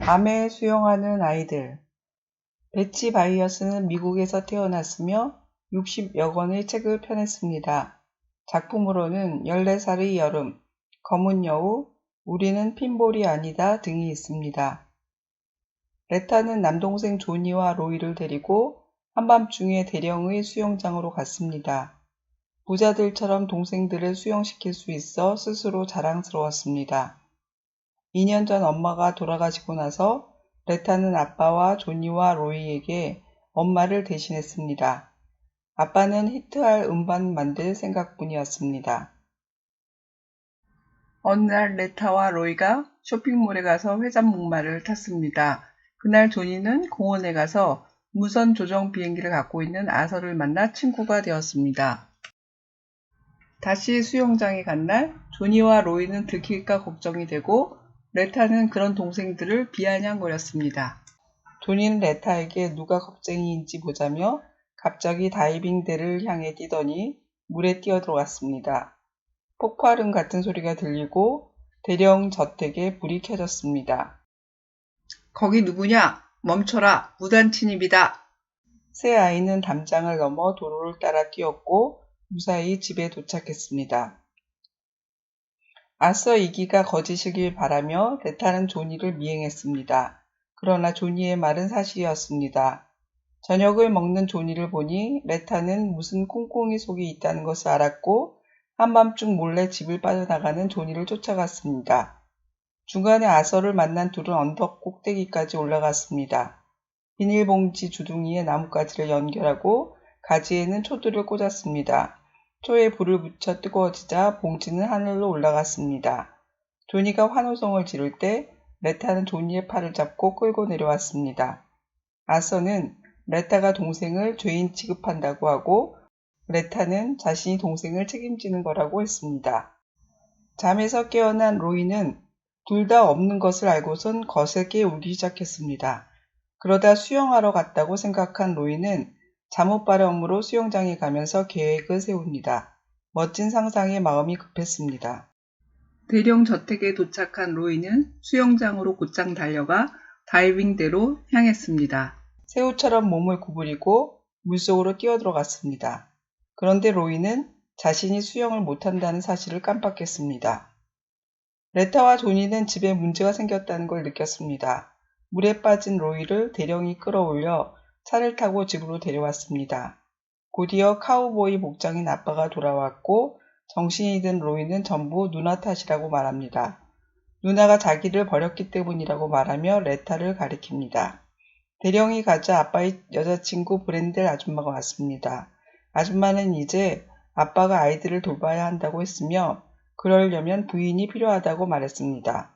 밤에 수영하는 아이들 베치 바이어스는 미국에서 태어났으며 60여 권의 책을 펴냈습니다. 작품으로는 14살의 여름, 검은 여우, 우리는 핀볼이 아니다 등이 있습니다. 레타는 남동생 조니와 로이를 데리고 한밤중에 대령의 수영장으로 갔습니다. 부자들처럼 동생들을 수영시킬 수 있어 스스로 자랑스러웠습니다. 2년 전 엄마가 돌아가시고 나서 레타는 아빠와 조니와 로이에게 엄마를 대신했습니다. 아빠는 히트할 음반 만들 생각뿐이었습니다. 어느 날 레타와 로이가 쇼핑몰에 가서 회전목마를 탔습니다. 그날 조니는 공원에 가서 무선 조정 비행기를 갖고 있는 아서를 만나 친구가 되었습니다. 다시 수영장에 간 날 조니와 로이는 들킬까 걱정이 되고 레타는 그런 동생들을 비아냥거렸습니다. 조니는 레타에게 누가 겁쟁이인지 보자며 갑자기 다이빙대를 향해 뛰더니 물에 뛰어들어갔습니다. 폭발음 같은 소리가 들리고 대령 저택에 불이 켜졌습니다. 거기 누구냐? 멈춰라! 무단 침입이다! 새 아이는 담장을 넘어 도로를 따라 뛰었고 무사히 집에 도착했습니다. 아서 이기가 거짓이길 바라며 레타는 조니를 미행했습니다. 그러나 조니의 말은 사실이었습니다. 저녁을 먹는 조니를 보니 레타는 무슨 콩콩이 속이 있다는 것을 알았고 한밤중 몰래 집을 빠져나가는 조니를 쫓아갔습니다. 중간에 아서를 만난 둘은 언덕 꼭대기까지 올라갔습니다. 비닐봉지 주둥이에 나뭇가지를 연결하고 가지에는 초들을 꽂았습니다. 초에 불을 붙여 뜨거워지자 봉지는 하늘로 올라갔습니다. 조니가 환호성을 지를 때 레타는 조니의 팔을 잡고 끌고 내려왔습니다. 아서는 레타가 동생을 죄인 취급한다고 하고 레타는 자신이 동생을 책임지는 거라고 했습니다. 잠에서 깨어난 로이는 둘 다 없는 것을 알고선 거세게 울기 시작했습니다. 그러다 수영하러 갔다고 생각한 로이는 잠옷 바람으로 수영장에 가면서 계획을 세웁니다. 멋진 상상에 마음이 급했습니다. 대령 저택에 도착한 로이는 수영장으로 곧장 달려가 다이빙대로 향했습니다. 새우처럼 몸을 구부리고 물속으로 뛰어들어갔습니다. 그런데 로이는 자신이 수영을 못한다는 사실을 깜빡했습니다. 레타와 조니는 집에 문제가 생겼다는 걸 느꼈습니다. 물에 빠진 로이를 대령이 끌어올려 차를 타고 집으로 데려왔습니다. 곧이어 카우보이 복장인 아빠가 돌아왔고 정신이 든 로이는 전부 누나 탓이라고 말합니다. 누나가 자기를 버렸기 때문이라고 말하며 레타를 가리킵니다. 대령이 가자 아빠의 여자친구 브랜델 아줌마가 왔습니다. 아줌마는 이제 아빠가 아이들을 돌봐야 한다고 했으며 그러려면 부인이 필요하다고 말했습니다.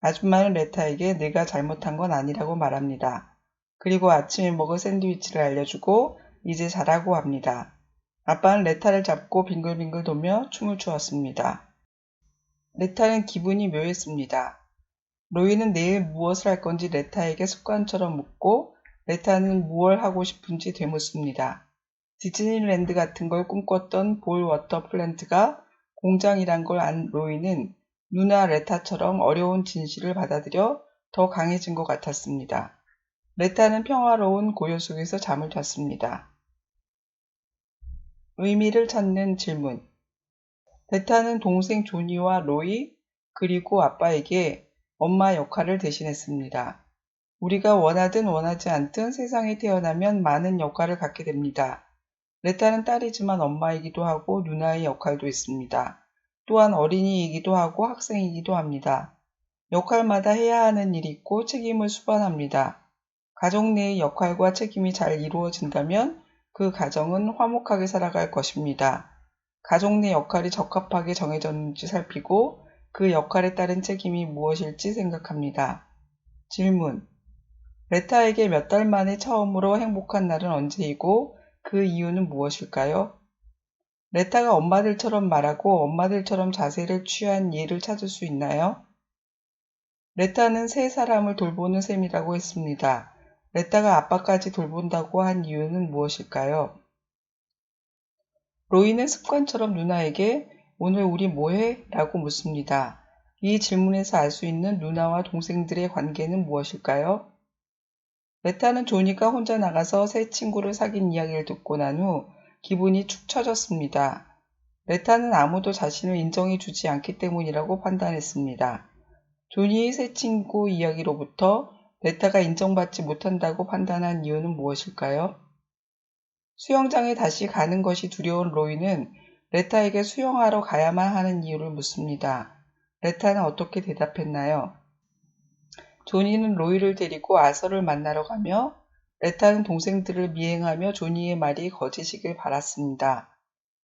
아줌마는 레타에게 내가 잘못한 건 아니라고 말합니다. 그리고 아침에 먹을 샌드위치를 알려주고 이제 자라고 합니다. 아빠는 레타를 잡고 빙글빙글 돌며 춤을 추었습니다. 레타는 기분이 묘했습니다. 로이는 내일 무엇을 할 건지 레타에게 습관처럼 묻고 레타는 무엇을 하고 싶은지 되묻습니다. 디즈니랜드 같은 걸 꿈꿨던 볼 워터 플랜트가 공장이란 걸 안 로이는 누나 레타처럼 어려운 진실을 받아들여 더 강해진 것 같았습니다. 레타는 평화로운 고요 속에서 잠을 잤습니다. 의미를 찾는 질문. 레타는 동생 조니와 로이 그리고 아빠에게 엄마 역할을 대신했습니다. 우리가 원하든 원하지 않든 세상에 태어나면 많은 역할을 갖게 됩니다. 레타는 딸이지만 엄마이기도 하고 누나의 역할도 있습니다. 또한 어린이이기도 하고 학생이기도 합니다. 역할마다 해야 하는 일이 있고 책임을 수반합니다. 가족 내의 역할과 책임이 잘 이루어진다면 그 가정은 화목하게 살아갈 것입니다. 가족 내 역할이 적합하게 정해졌는지 살피고 그 역할에 따른 책임이 무엇일지 생각합니다. 질문. 레타에게 몇 달 만에 처음으로 행복한 날은 언제이고 그 이유는 무엇일까요? 레타가 엄마들처럼 말하고 엄마들처럼 자세를 취한 예를 찾을 수 있나요? 레타는 세 사람을 돌보는 셈이라고 했습니다. 레타가 아빠까지 돌본다고 한 이유는 무엇일까요? 로이는 습관처럼 누나에게 오늘 우리 뭐해? 라고 묻습니다. 이 질문에서 알 수 있는 누나와 동생들의 관계는 무엇일까요? 레타는 조니가 혼자 나가서 새 친구를 사귄 이야기를 듣고 난 후 기분이 축 처졌습니다. 레타는 아무도 자신을 인정해 주지 않기 때문이라고 판단했습니다. 조니의 새 친구 이야기로부터 레타가 인정받지 못한다고 판단한 이유는 무엇일까요? 수영장에 다시 가는 것이 두려운 로이는 레타에게 수영하러 가야만 하는 이유를 묻습니다. 레타는 어떻게 대답했나요? 조니는 로이를 데리고 아서를 만나러 가며 레타는 동생들을 미행하며 조니의 말이 거짓이길 바랐습니다.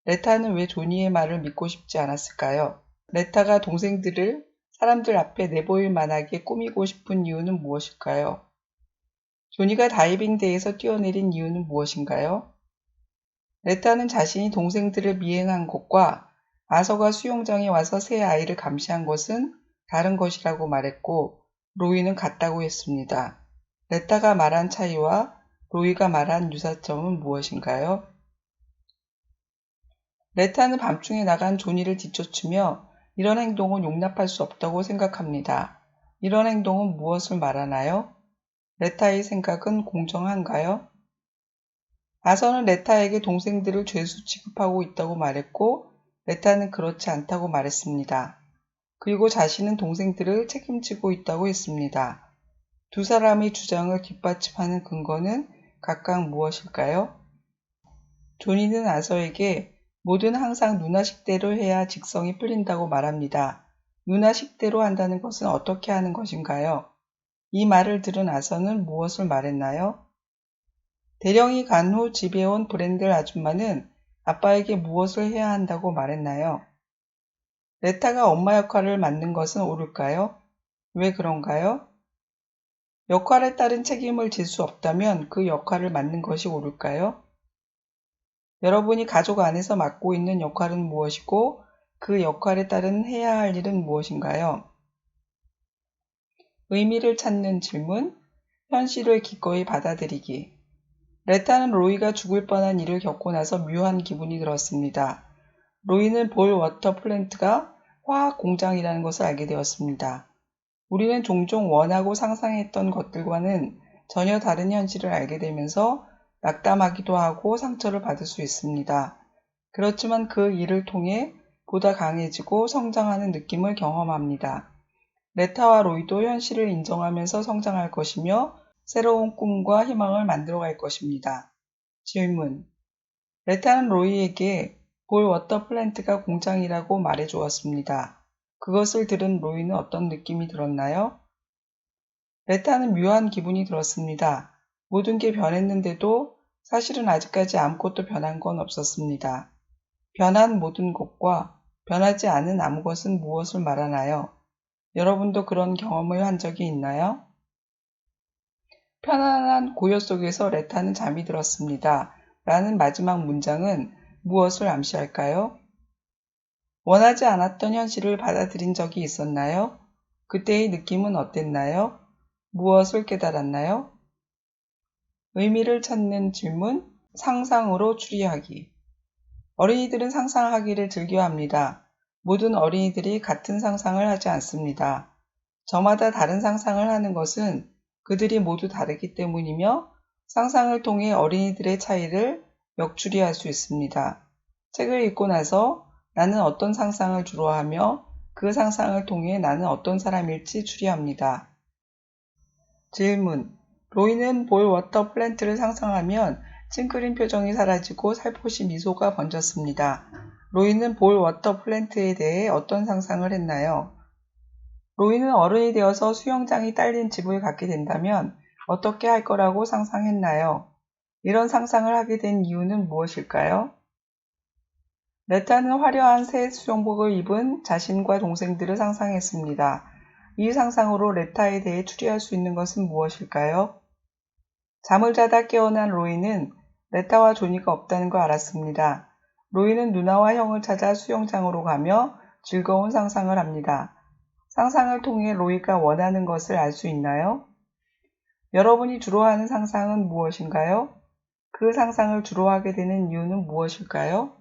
레타는 왜 조니의 말을 믿고 싶지 않았을까요? 레타가 동생들을 사람들 앞에 내보일 만하게 꾸미고 싶은 이유는 무엇일까요? 조니가 다이빙대에서 뛰어내린 이유는 무엇인가요? 레타는 자신이 동생들을 미행한 것과 아서가 수영장에 와서 새 아이를 감시한 것은 다른 것이라고 말했고 로이는 같다고 했습니다. 레타가 말한 차이와 로이가 말한 유사점은 무엇인가요? 레타는 밤중에 나간 조니를 뒤쫓으며 이런 행동은 용납할 수 없다고 생각합니다. 이런 행동은 무엇을 말하나요? 레타의 생각은 공정한가요? 아서는 레타에게 동생들을 죄수 취급하고 있다고 말했고 레타는 그렇지 않다고 말했습니다. 그리고 자신은 동생들을 책임지고 있다고 했습니다. 두 사람의 주장을 뒷받침하는 근거는 각각 무엇일까요? 조니는 아서에게 뭐든 항상 누나식대로 해야 직성이 풀린다고 말합니다. 누나식대로 한다는 것은 어떻게 하는 것인가요? 이 말을 들은 아서는 무엇을 말했나요? 대령이 간 후 집에 온 브랜들 아줌마는 아빠에게 무엇을 해야 한다고 말했나요? 레타가 엄마 역할을 맡는 것은 옳을까요? 왜 그런가요? 역할에 따른 책임을 질 수 없다면 그 역할을 맡는 것이 옳을까요? 여러분이 가족 안에서 맡고 있는 역할은 무엇이고 그 역할에 따른 해야 할 일은 무엇인가요? 의미를 찾는 질문, 현실을 기꺼이 받아들이기. 레타는 로이가 죽을 뻔한 일을 겪고 나서 묘한 기분이 들었습니다. 로이는 볼 워터 플랜트가 화학 공장이라는 것을 알게 되었습니다. 우리는 종종 원하고 상상했던 것들과는 전혀 다른 현실을 알게 되면서 낙담하기도 하고 상처를 받을 수 있습니다. 그렇지만 그 일을 통해 보다 강해지고 성장하는 느낌을 경험합니다. 레타와 로이도 현실을 인정하면서 성장할 것이며 새로운 꿈과 희망을 만들어갈 것입니다. 질문. 레타는 로이에게 볼 워터 플랜트가 공장이라고 말해 주었습니다. 그것을 들은 로이는 어떤 느낌이 들었나요? 레타는 묘한 기분이 들었습니다. 모든 게 변했는데도 사실은 아직까지 아무것도 변한 건 없었습니다. 변한 모든 것과 변하지 않은 아무것은 무엇을 말하나요? 여러분도 그런 경험을 한 적이 있나요? 편안한 고요 속에서 레타는 잠이 들었습니다. 라는 마지막 문장은 무엇을 암시할까요? 원하지 않았던 현실을 받아들인 적이 있었나요? 그때의 느낌은 어땠나요? 무엇을 깨달았나요? 의미를 찾는 질문, 상상으로 추리하기. 어린이들은 상상하기를 즐겨합니다. 모든 어린이들이 같은 상상을 하지 않습니다. 저마다 다른 상상을 하는 것은 그들이 모두 다르기 때문이며 상상을 통해 어린이들의 차이를 역추리할 수 있습니다. 책을 읽고 나서 나는 어떤 상상을 주로 하며 그 상상을 통해 나는 어떤 사람일지 추리합니다. 질문. 로이는 볼 워터 플랜트를 상상하면 찡그린 표정이 사라지고 살포시 미소가 번졌습니다. 로이는 볼 워터 플랜트에 대해 어떤 상상을 했나요? 로이는 어른이 되어서 수영장이 딸린 집을 갖게 된다면 어떻게 할 거라고 상상했나요? 이런 상상을 하게 된 이유는 무엇일까요? 레타는 화려한 새 수영복을 입은 자신과 동생들을 상상했습니다. 이 상상으로 레타에 대해 추리할 수 있는 것은 무엇일까요? 잠을 자다 깨어난 로이는 레타와 조니가 없다는 걸 알았습니다. 로이는 누나와 형을 찾아 수영장으로 가며 즐거운 상상을 합니다. 상상을 통해 로이가 원하는 것을 알 수 있나요? 여러분이 주로 하는 상상은 무엇인가요? 그 상상을 주로 하게 되는 이유는 무엇일까요?